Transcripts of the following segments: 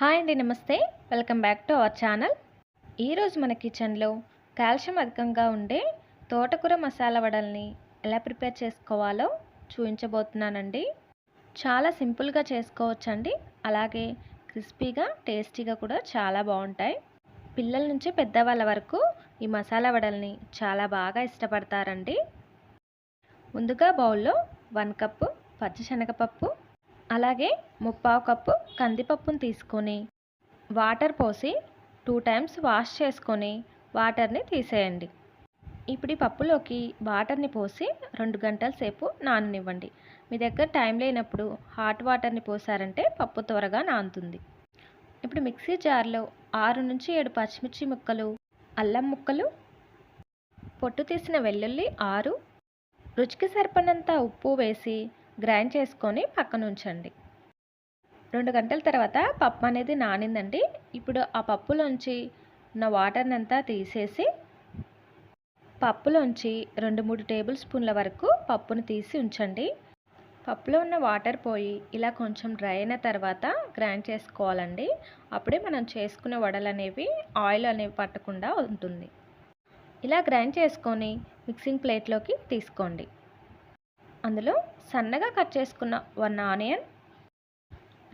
Hi అండి నమస్తే. Welcome back to our channel. ఈరోజు మన కిచెన్లో కాల్షియం అధికంగా ఉండే తోటకూర మసాలా వడల్ని ఎలా ప్రిపేర్ చేసుకోవాలో చూపించబోతున్నానండి చాలా సింపుల్గా చేసుకోవచ్చండి. అలాగే క్రిస్పీగా టేస్టీగా కూడా చాలా బాగుంటాయి. పిల్లల నుంచి పెద్దవాళ్ళ వరకు ఈ మసాలా వడల్ని చాలా బాగా ఇష్టపడతారండి. ముందుగా బౌల్లో వన్ కప్పు పచ్చిశనగపప్పు అలాగే ముప్పావు కప్పు కందిపప్పును తీసుకొని వాటర్ పోసి టూ టైమ్స్ వాష్ చేసుకొని వాటర్ని తీసేయండి. ఇప్పుడు ఈ పప్పులోకి వాటర్ని పోసి రెండు గంటల సేపు నాననివ్వండి. మీ దగ్గర టైం లేనప్పుడు హాట్ వాటర్ని పోసారంటే పప్పు త్వరగా నానుతుంది. ఇప్పుడు మిక్సీ జార్లో ఆరు నుంచి ఏడు పచ్చిమిర్చి ముక్కలు అల్లం ముక్కలు పొట్టు తీసిన వెల్లుల్లి ఆరు రుచికి సరిపడినంత ఉప్పు వేసి గ్రైండ్ చేసుకొని పక్కన ఉంచండి. రెండు గంటల తర్వాత పప్పు అనేది నానిందండి. ఇప్పుడు ఆ పప్పులోంచి ఉన్న వాటర్ని అంతా తీసేసి పప్పులోంచి రెండు మూడు టేబుల్ స్పూన్ల వరకు పప్పును తీసి ఉంచండి. పప్పులో ఉన్న వాటర్ పోయి ఇలా కొంచెం డ్రై అయిన తర్వాత గ్రైండ్ చేసుకోవాలండి. అప్పుడే మనం చేసుకునే వడలు అనేవి ఆయిల్ అనేవి పట్టకుండా ఉంటుంది. ఇలా గ్రైండ్ చేసుకొని మిక్సింగ్ ప్లేట్లోకి తీసుకోండి. అందులో సన్నగా కట్ చేసుకున్న వన్ ఆనియన్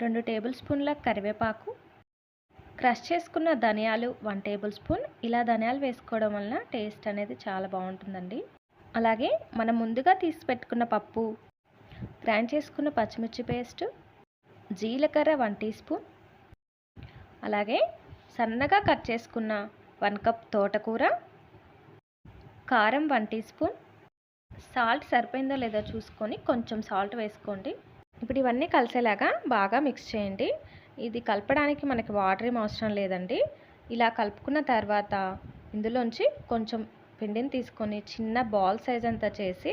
రెండు టేబుల్ స్పూన్ల కరివేపాకు క్రష్ చేసుకున్న ధనియాలు వన్ టేబుల్ స్పూన్. ఇలా ధనియాలు వేసుకోవడం వలన టేస్ట్ అనేది చాలా బాగుంటుందండి. అలాగే మనం ముందుగా తీసి పెట్టుకున్న పప్పు గ్రైండ్ చేసుకున్న పచ్చిమిర్చి పేస్ట్ జీలకర్ర వన్ టీ స్పూన్. అలాగే సన్నగా కట్ చేసుకున్న వన్ కప్ తోటకూర కారం వన్ టీ స్పూన్. సాల్ట్ సరిపోయిందో లేదో చూసుకొని కొంచెం సాల్ట్ వేసుకోండి. ఇప్పుడు ఇవన్నీ కలిసేలాగా బాగా మిక్స్ చేయండి. ఇది కలపడానికి మనకి వాటర్ ఏం అవసరం లేదండి. ఇలా కలుపుకున్న తర్వాత ఇందులోంచి కొంచెం పిండిని తీసుకొని చిన్న బాల్ సైజ్ అంతా చేసి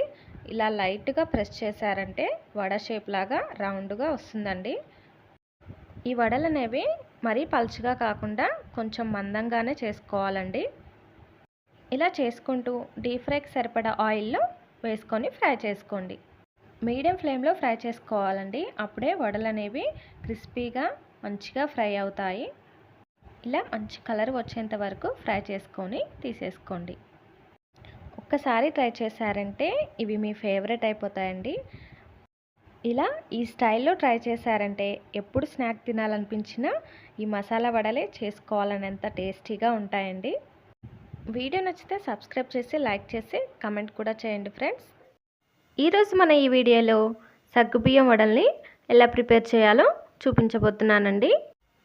ఇలా లైట్గా ప్రెస్ చేశారంటే వడ షేప్ లాగా రౌండ్గా వస్తుందండి. ఈ వడలు అనేవి మరీ పలుచగా కాకుండా కొంచెం మందంగానే చేసుకోవాలండి. ఇలా చేసుకుంటూ డీప్ ఫ్రైకి సరిపడా ఆయిల్లో వేసుకొని ఫ్రై చేసుకోండి. మీడియం ఫ్లేమ్లో ఫ్రై చేసుకోవాలండి. అప్పుడే వడలు అనేవి క్రిస్పీగా మంచిగా ఫ్రై అవుతాయి. ఇలా మంచి కలర్ వచ్చేంత వరకు ఫ్రై చేసుకొని తీసేసుకోండి. ఒక్కసారి ట్రై చేశారంటే ఇవి మీ ఫేవరెట్ అయిపోతాయండి. ఇలా ఈ స్టైల్లో ట్రై చేశారంటే ఎప్పుడు స్నాక్ తినాలనిపించినా ఈ మసాలా వడలే చేసుకోవాలని ఎంత టేస్టీగా ఉంటాయండి. వీడియో నచ్చితే సబ్స్క్రైబ్ చేసి లైక్ చేసి కమెంట్ కూడా చేయండి ఫ్రెండ్స్. ఈరోజు మన ఈ వీడియోలో సగ్గుబియ్యం వడల్ని ఎలా ప్రిపేర్ చేయాలో చూపించబోతున్నానండి.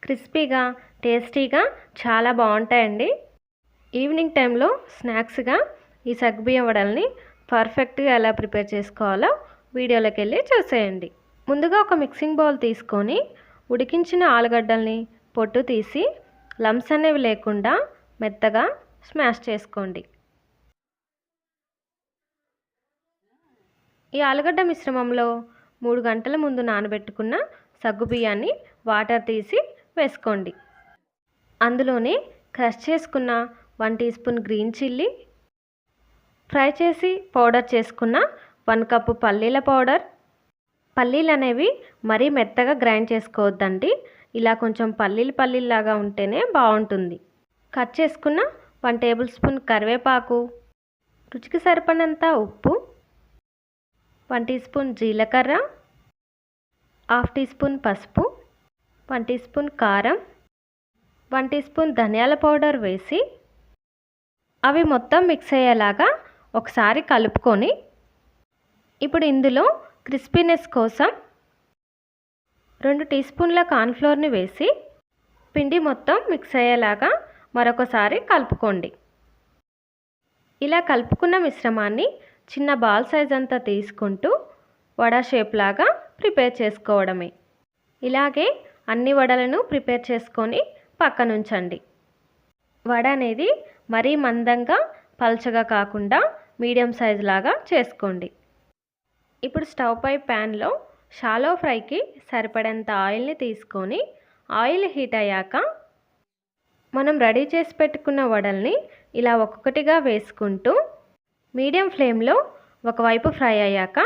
క్రిస్పీగా టేస్టీగా చాలా బాగుంటాయండి. ఈవినింగ్ టైంలో స్నాక్స్గా ఈ సగ్గుబియ్యం వడల్ని పర్ఫెక్ట్గా ఎలా ప్రిపేర్ చేసుకోవాలో వీడియోలోకి వెళ్ళి చూసేయండి. ముందుగా ఒక మిక్సింగ్ బౌల్ తీసుకొని ఉడికించిన ఆలుగడ్డల్ని పొట్టు తీసి లమ్స్ అనేవి లేకుండా మెత్తగా స్మాష్ చేసుకోండి. ఈ ఆలుగడ్డ మిశ్రమంలో మూడు గంటల ముందు నానబెట్టుకున్న సగ్గుబియ్యాన్ని వాటర్ తీసి వేసుకోండి. అందులోనే క్రష్ చేసుకున్న one teaspoon green chilli fry చేసి పౌడర్ చేసుకున్న వన్ కప్పు పల్లీల పౌడర్. పల్లీలు అనేవి మరీ మెత్తగా గ్రైండ్ చేసుకోవద్దండి ఇలా కొంచెం పల్లీలు పల్లీలాగా ఉంటేనే బాగుంటుంది. కట్ చేసుకున్న వన్ టేబుల్ స్పూన్ కరివేపాకు. రుచికి సరిపడినంత ఉప్పు. వన్ టీ స్పూన్ జీలకర్ర. హాఫ్ టీ స్పూన్ పసుపు. వన్ టీ స్పూన్ కారం. వన్ టీ స్పూన్ ధనియాల పౌడర్ వేసి అవి మొత్తం మిక్స్ అయ్యేలాగా ఒకసారి కలుపుకొని ఇప్పుడు ఇందులో క్రిస్పీనెస్ కోసం రెండు టీ స్పూన్ల కార్న్ఫ్లోర్ని వేసి పిండి మొత్తం మిక్స్ అయ్యేలాగా మరొకసారి కలుపుకోండి. ఇలా కలుపుకున్న మిశ్రమాన్ని చిన్న బాల్ సైజ్ అంతా తీసుకుంటూ వడ షేప్ లాగా ప్రిపేర్ చేసుకోవడమే. ఇలాగే అన్ని వడలను ప్రిపేర్ చేసుకొని పక్కనుంచండి. వడ అనేది మరీ మందంగా పల్చగా కాకుండా మీడియం సైజ్ లాగా చేసుకోండి. ఇప్పుడు స్టవ్ పై ప్యాన్లో షాలో ఫ్రైకి సరిపడేంత ఆయిల్ని తీసుకొని ఆయిల్ హీట్ అయ్యాక మనం రెడీ చేసి పెట్టుకున్న వడల్ని ఇలా ఒక్కొక్కటిగా వేసుకుంటూ మీడియం ఫ్లేమ్లో ఒకవైపు ఫ్రై అయ్యాక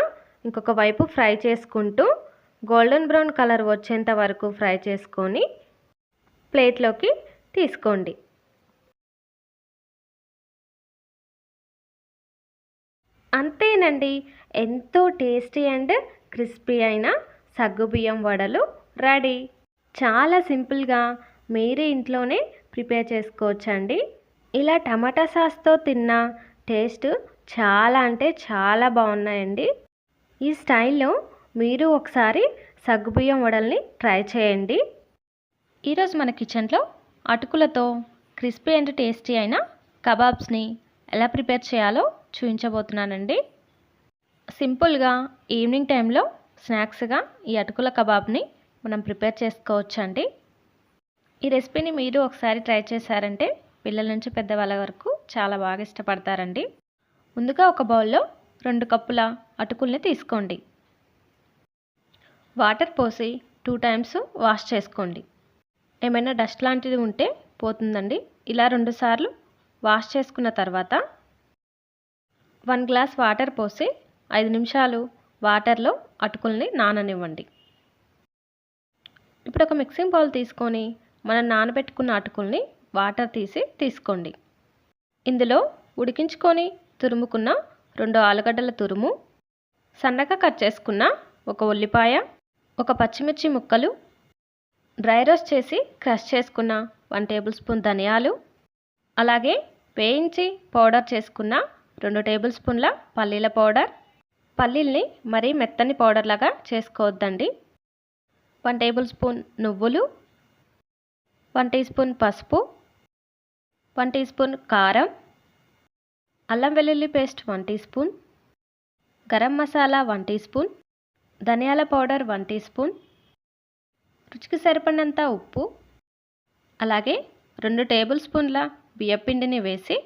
ఇంకొక వైపు ఫ్రై చేసుకుంటూ గోల్డెన్ బ్రౌన్ కలర్ వచ్చేంత వరకు ఫ్రై చేసుకొని ప్లేట్లోకి తీసుకోండి. అంతేనండి. ఎంతో టేస్టీ అండ్ క్రిస్పీ అయిన సగ్గుబియ్యం వడలు రెడీ. చాలా సింపుల్గా మీరే ఇంట్లోనే ప్రిపేర్ చేసుకోవచ్చండి. ఇలా టమాటా సాస్తో తిన్న టేస్ట్ చాలా అంటే చాలా బాగున్నాయండి. ఈ స్టైల్లో మీరు ఒకసారి సగ్గుబియ్యం వడల్ని ట్రై చేయండి. ఈరోజు మన కిచెన్లో అటుకులతో క్రిస్పీ అండ్ టేస్టీ అయిన కబాబ్స్ని ఎలా ప్రిపేర్ చేయాలో చూపించబోతున్నానండి సింపుల్గా ఈవినింగ్ టైంలో స్నాక్స్గా ఈ అటుకుల కబాబ్ని మనం ప్రిపేర్ చేసుకోవచ్చండి. ఈ రెసిపీని మీరు ఒకసారి ట్రై చేశారంటే పిల్లల నుంచి పెద్దవాళ్ళ వరకు చాలా బాగా ఇష్టపడతారండి. ముందుగా ఒక బౌల్లో రెండు కప్పుల అటుకుల్ని తీసుకోండి. వాటర్ పోసి టూ టైమ్స్ వాష్ చేసుకోండి. ఏమైనా డస్ట్ లాంటిది ఉంటే పోతుందండి. ఇలా రెండుసార్లు వాష్ చేసుకున్న తర్వాత వన్ గ్లాస్ వాటర్ పోసి ఐదు నిమిషాలు వాటర్లో అటుకుల్ని నాననివ్వండి. ఇప్పుడు ఒక మిక్సింగ్ బౌల్ తీసుకొని మనం నానబెట్టుకున్న అటుకుల్ని వాటర్ తీసి తీసుకోండి. ఇందులో ఉడికించుకొని తురుముకున్న రెండు ఆలుగడ్డల తురుము సన్నగా కట్ చేసుకున్న ఒక ఉల్లిపాయ ఒక పచ్చిమిర్చి ముక్కలు డ్రై రోస్ట్ చేసి క్రష్ చేసుకున్న వన్ టేబుల్ స్పూన్ ధనియాలు అలాగే వేయించి పౌడర్ చేసుకున్న రెండు టేబుల్ స్పూన్ల పల్లీల పౌడర్. పల్లీల్ని మరీ మెత్తని పౌడర్ లాగా చేసుకోవద్దండి. వన్ టేబుల్ స్పూన్ నువ్వులు వన్ టీ స్పూన్ పసుపు వన్ టీ స్పూన్ కారం అల్లం వెల్లుల్లి paste one teaspoon garam masala one teaspoon ధనియాల పౌడర్ వన్ టీ స్పూన్ రుచికి సరిపడినంత ఉప్పు అలాగే రెండు టేబుల్ స్పూన్ల బియ్యపిండిని వేసి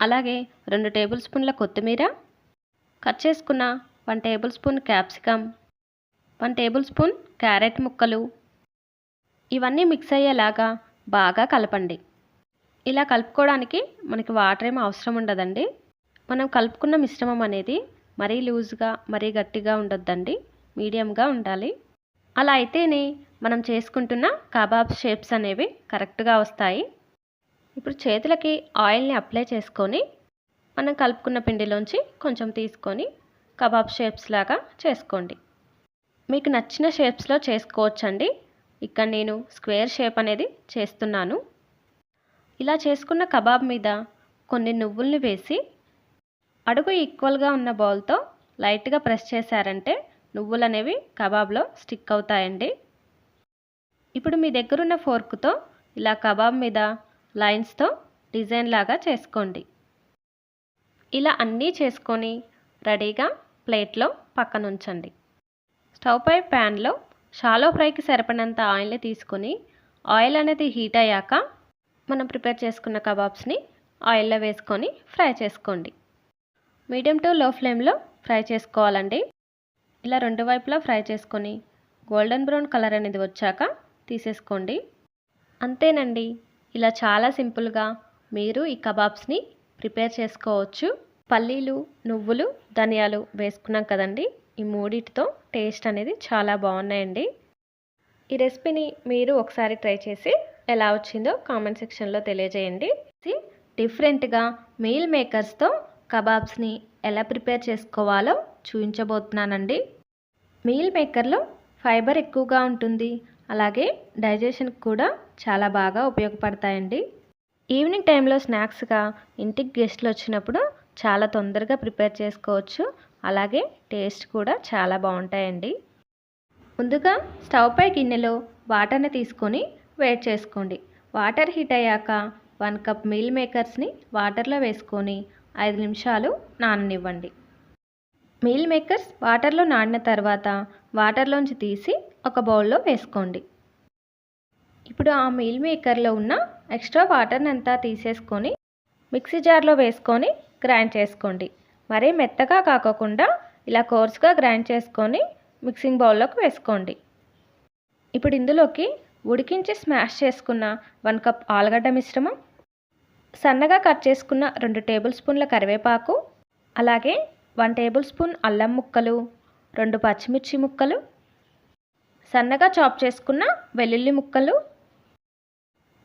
అలాగే రెండు టేబుల్ స్పూన్ల కొత్తిమీర కట్ చేసుకున్న one tablespoon capsicum one tablespoon carrot ముక్కలు ఇవన్నీ మిక్స్ అయ్యేలాగా బాగా కలపండి. ఇలా కలుపుకోవడానికి మనకి వాటర్ ఏమి అవసరం ఉండదండి. మనం కలుపుకున్న మిశ్రమం అనేది మరీ లూజ్గా మరీ గట్టిగా ఉండొద్దండి. మీడియంగా ఉండాలి. అలా అయితేనే మనం చేసుకుంటున్న కబాబ్ షేప్స్ అనేవి కరెక్ట్గా వస్తాయి. ఇప్పుడు చేతులకి ఆయిల్ని అప్లై చేసుకొని మనం కలుపుకున్న పిండిలోంచి కొంచెం తీసుకొని కబాబ్ షేప్స్ లాగా చేసుకోండి. మీకు నచ్చిన షేప్స్లో చేసుకోవచ్చండి. ఇక్కడ నేను స్క్వేర్ షేప్ అనేది చేస్తున్నాను. ఇలా చేసుకున్న కబాబ్ మీద కొన్ని నువ్వుల్ని వేసి అడుగు ఈక్వల్గా ఉన్న బౌల్తో లైట్గా ప్రెస్ చేశారంటే నువ్వులు అనేవి కబాబ్లో స్టిక్ అవుతాయండి. ఇప్పుడు మీ దగ్గరున్న ఫోర్క్తో ఇలా కబాబ్ మీద లైన్స్తో డిజైన్ లాగా చేసుకోండి. ఇలా అన్నీ చేసుకొని రెడీగా ప్లేట్లో పక్కన ఉంచండి స్టవ్ పై ప్యాన్లో షాలో ఫ్రైకి సరిపడినంత ఆయిల్ని తీసుకొని ఆయిల్ అనేది హీట్ అయ్యాక మనం ప్రిపేర్ చేసుకున్న కబాబ్స్ని ఆయిల్లో వేసుకొని ఫ్రై చేసుకోండి. మీడియం టు లో ఫ్లేమ్లో ఫ్రై చేసుకోవాలండి. ఇలా రెండు వైపులా ఫ్రై చేసుకొని గోల్డెన్ బ్రౌన్ కలర్ అనేది వచ్చాక తీసేసుకోండి. అంతేనండి ఇలా చాలా సింపుల్గా మీరు ఈ కబాబ్స్ని ప్రిపేర్ చేసుకోవచ్చు. పల్లీలు నువ్వులు ధనియాలు వేసుకున్నాం కదండి. ఈ మూడిటితో టేస్ట్ అనేది చాలా బాగున్నాయండి. ఈ రెసిపీని మీరు ఒకసారి ట్రై చేసి ఎలా వచ్చిందో కామెంట్ సెక్షన్లో తెలియజేయండి. డిఫరెంట్గా మీల్ మేకర్స్తో కబాబ్స్ని ఎలా ప్రిపేర్ చేసుకోవాలో చూపించబోతున్నానండి మీల్ మేకర్లో ఫైబర్ ఎక్కువగా ఉంటుంది. అలాగే డైజెషన్కి కూడా చాలా బాగా ఉపయోగపడతాయండి. ఈవినింగ్ టైంలో స్నాక్స్గా ఇంటికి గెస్ట్లు వచ్చినప్పుడు చాలా తొందరగా ప్రిపేర్ చేసుకోవచ్చు. అలాగే టేస్ట్ కూడా చాలా బాగుంటాయండి. ముందుగా స్టవ్ పై గిన్నెలో వాటర్ని తీసుకొని వేడి చేసుకోండి. వాటర్ హీట్ అయ్యాక వన్ కప్ మీల్ మేకర్స్ని వాటర్లో వేసుకొని ఐదు నిమిషాలు నాననివ్వండి. మీల్ మేకర్స్ వాటర్లో నానిన తర్వాత వాటర్లోంచి తీసి ఒక బౌల్లో వేసుకోండి. ఇప్పుడు ఆ మీల్ మేకర్లో ఉన్న ఎక్స్ట్రా వాటర్ని అంతా తీసేసుకొని మిక్సీ జార్లో వేసుకొని గ్రైండ్ చేసుకోండి. మరీ మెత్తగా కాకోకుండా ఇలా కోర్స్గా గ్రైండ్ చేసుకొని మిక్సింగ్ బౌల్లోకి వేసుకోండి. ఇప్పుడు ఇందులోకి ఉడికించి స్మాష్ చేసుకున్న వన్ కప్ ఆలుగడ్డ మిశ్రమం సన్నగా కట్ చేసుకున్న రెండు టేబుల్ స్పూన్ల కరివేపాకు అలాగే వన్ టేబుల్ స్పూన్ అల్లం ముక్కలు రెండు పచ్చిమిర్చి ముక్కలు సన్నగా చాప్ చేసుకున్న వెల్లుల్లి ముక్కలు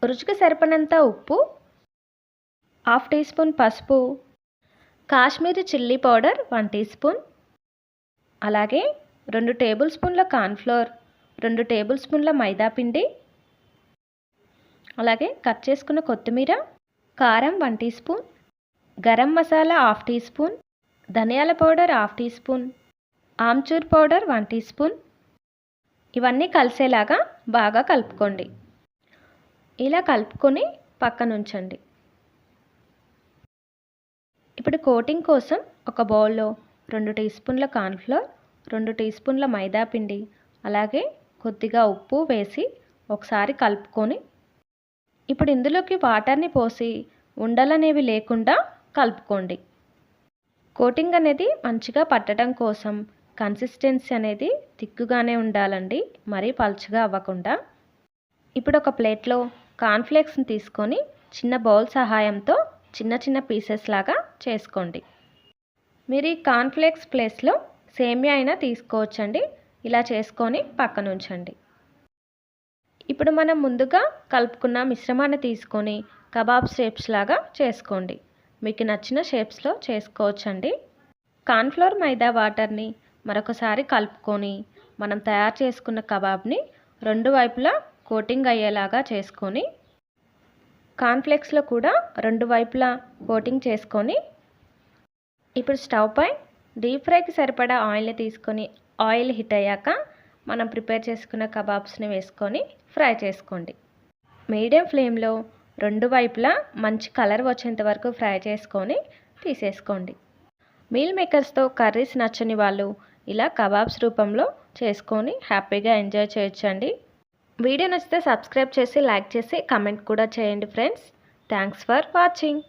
రుచికి సరిపడినంత ఉప్పు హాఫ్ టీ స్పూన్ పసుపు Kashmiri chilli powder one teaspoon. అలాగే రెండు టేబుల్ స్పూన్ల కార్న్ఫ్లోర్ రెండు టేబుల్ స్పూన్ల మైదా పిండి. అలాగే కట్ చేసుకున్న కొత్తిమీర కారం one teaspoon garam masala half teaspoon ధనియాల powder half teaspoon amchur powder one teaspoon. ఇవన్నీ కలిసేలాగా బాగా కలుపుకోండి. ఇలా కలుపుకొని పక్కనుంచండి. ఇప్పుడు కోటింగ్ కోసం ఒక బౌల్లో రెండు టీ స్పూన్ల కార్న్ఫ్లోర్ రెండు టీ స్పూన్ల మైదా పిండి అలాగే కొద్దిగా ఉప్పు వేసి ఒకసారి కలుపుకొని ఇప్పుడు ఇందులోకి వాటర్ని పోసి ఉండలనేవి లేకుండా కలుపుకోండి. కోటింగ్ అనేది మంచిగా పట్టడం కోసం కన్సిస్టెన్సీ అనేది తిక్కుగానే ఉండాలండి మరీ పలుచగా అవ్వకుండా. ఇప్పుడు ఒక ప్లేట్లో కార్న్ఫ్లేక్స్ని తీసుకొని చిన్న బౌల్ సహాయంతో చిన్న చిన్న పీసెస్ లాగా చేసుకోండి. మీరు ఈ కార్న్ఫ్లేక్స్ ప్లేస్లో సేమియా అయినా తీసుకోవచ్చండి. ఇలా చేసుకొని పక్కన ఉంచండి. ఇప్పుడు మనం ముందుగా కలుపుకున్న మిశ్రమాన్ని తీసుకొని కబాబ్ షేప్స్ లాగా చేసుకోండి. మీకు నచ్చిన షేప్స్లో చేసుకోవచ్చండి. కార్న్ఫ్లోర్ మైదా వాటర్ని మరొకసారి కలుపుకొని మనం తయారు చేసుకున్న కబాబ్ని రెండు వైపులా కోటింగ్ అయ్యేలాగా చేసుకొని కాన్ఫ్లెక్స్లో కూడా రెండు వైపులా కోటింగ్ చేసుకొని ఇప్పుడు స్టవ్ పై డీప్ ఫ్రైకి సరిపడా ఆయిల్ని తీసుకొని ఆయిల్ హిట్ అయ్యాక మనం ప్రిపేర్ చేసుకున్న కబాబ్స్ని వేసుకొని ఫ్రై చేసుకోండి. మీడియం ఫ్లేమ్లో రెండు వైపులా మంచి కలర్ వచ్చేంత వరకు ఫ్రై చేసుకొని తీసేసుకోండి. మీల్ మేకర్స్తో కర్రీస్ నచ్చని వాళ్ళు ఇలా కబాబ్స్ రూపంలో చేసుకొని హ్యాపీగా ఎంజాయ్ చేయొచ్చండి. వీడియో నచ్చితే సబ్స్క్రైబ్ చేసి లైక్ చేసి కమెంట్ కూడా చేయండి ఫ్రెండ్స్. Thanks for watching.